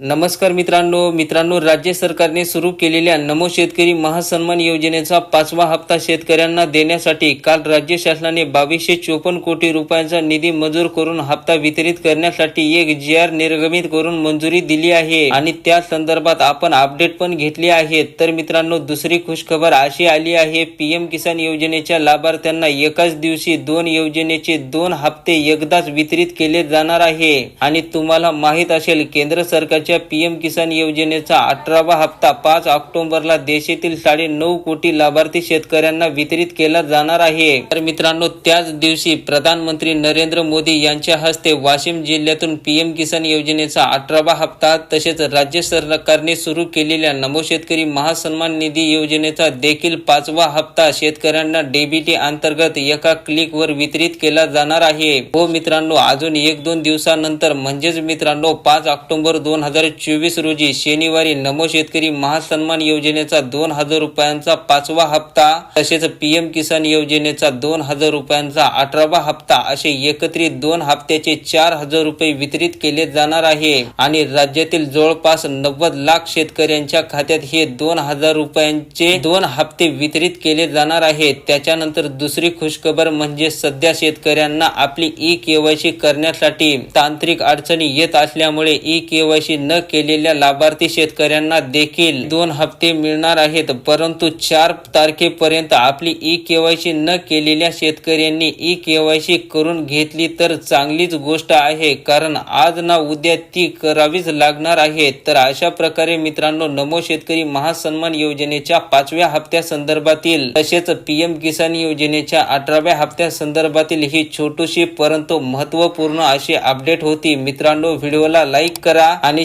नमस्कार मित्रांनो मित्रांनो राज्य सरकारने सुरू केलेल्या नमो शेतकरी महासन्मान योजनेचा पाचवा हप्ता शेतकऱ्यांना देण्यासाठी काल राज्य शासनाने बावीसशे चोपन्न कोटी रुपयांचा निधी मंजूर करून हप्ता वितरित करण्यासाठी एक जी आर निर्गमित करून मंजुरी दिली आहे. आणि त्या संदर्भात आपण अपडेट पण घेतली आहे. तर मित्रांनो दुसरी खुशखबर अशी आली आहे पीएम किसान योजनेच्या लाभार्थ्यांना एकाच दिवशी दोन योजनेचे दोन हप्ते एकदाच वितरित केले जाणार आहे. आणि तुम्हाला माहीत असेल केंद्र सरकारच्या पीएम किसान योजनेचा अठरावा हप्ता पाच ऑक्टोबरला देशातील साडे नऊ कोटी लाभार्थी शेतकऱ्यांना वितरित केला जाणार आहे. तर मित्रांनो त्याच दिवशी प्रधानमंत्री नरेंद्र मोदी यांच्या हस्ते वाशिम जिल्ह्यातून पीएम किसान योजनेचा अठरावा हप्ता तसेच राज्य सरकारने सुरू केलेल्या नमो शेतकरी महासन्मान निधी योजनेचा देखील पाचवा हप्ता शेतकऱ्यांना डीबीटी अंतर्गत एका क्लिक वर वितरित केला जाणार आहे. हो मित्रांनो अजून एक दोन दिवसानंतर म्हणजेच मित्रांनो पाच ऑक्टोबर दोन हजार हजार चोवीस रोजी शनिवारी नमो शेतकरी महासन्मान योजनेचा दोन हजार रुपयांचा पाचवा हप्ता तसेच पीएम किसान योजनेचा दोन हजार रुपयांचा अठरावा हप्ता असे एकत्रित दोन हप्त्याचे चार हजार रुपये वितरित केले जाणार आहे. आणि राज्यातील जवळपास नव्वद लाख शेतकऱ्यांच्या खात्यात हे दोन हजार रुपयांचे दोन हप्ते वितरित केले जाणार आहेत. त्याच्यानंतर दुसरी खुशखबर म्हणजे सध्या शेतकऱ्यांना आपली ई केवायसी करण्यासाठी तांत्रिक अडचणी येत असल्यामुळे ई केवायसी न केलेल्या लाभार्थी शेतकऱ्यांना देखील दोन हप्ते मिळणार आहेत. परंतु चार तारखेपर्यंत आपली ई केवायसी न केलेल्या शेतकऱ्यांनी ई केवायसी करून घेतली तर चांगलीच गोष्ट आहे. कारण आज ना उद्या ती करावीच लागणार आहे. तर अशा प्रकारे मित्रांनो नमो शेतकरी महासन्मान योजनेच्या पाचव्या हप्त्या संदर्भातील तसेच पीएम किसान योजनेच्या अठराव्या हप्त्या संदर्भातील ही छोटीशी परंतु महत्त्वपूर्ण अशी अपडेट होती. मित्रांनो व्हिडिओला लाईक करा आणि